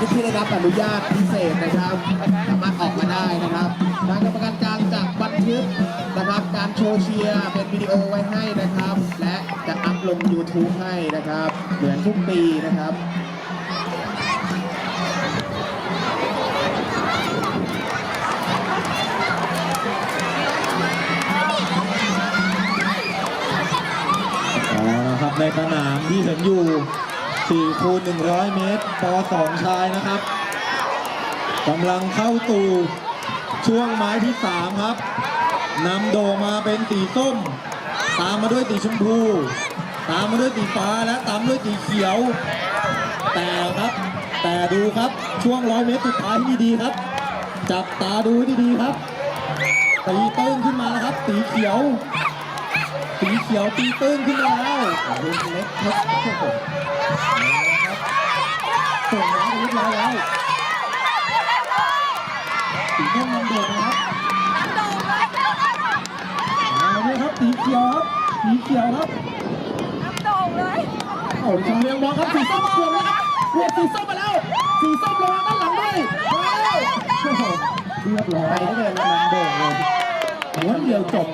ที่ได้รับอนุญาตพิเศษนะครับ สามารถออกมาได้นะครับทางกรรมการกลางจะบันทึกนะครับ การโชว์เชียร์เป็นวิดีโอไว้ให้นะครับ และจะอัพลง YouTube ให้นะครับ เหมือนทุกปีนะครับเอาละครับในสนามที่เห็นอยู่ 4คูณ100 เมตรป .2 ชายนะครับกำลังเข้าสู่ช่วงไม้ที่ 3 ครับนำโดมาเป็นสีส้ม ตามมาด้วยสีชมพู ตามมาด้วยสีฟ้าและตามด้วยสีเขียว แต่ครับแต่ดูครับช่วงร้อยเมตรสุดท้ายให้ดีครับ จับตาดูให้ดีๆครับตีตื้นขึ้นมาแล้วครับ สีเขียว สีเขียวตีตื้นขึ้นมาแล้วรุ่นเล็กครับส่งน้ำเรียบร้อยแล้วสีม่วงนำโด่งนะครับมาเลยครับสีเขียวครับสีเขียวครับโอ้ยชมเรียงมองครับสีส้มขวบแล้วครับขวบสีส้มมาแล้วสีส้มลงมาด้านหลังด้วยมาแล้วเรียบร้อยเลยนำโด่งเลยหัวเดียวจบ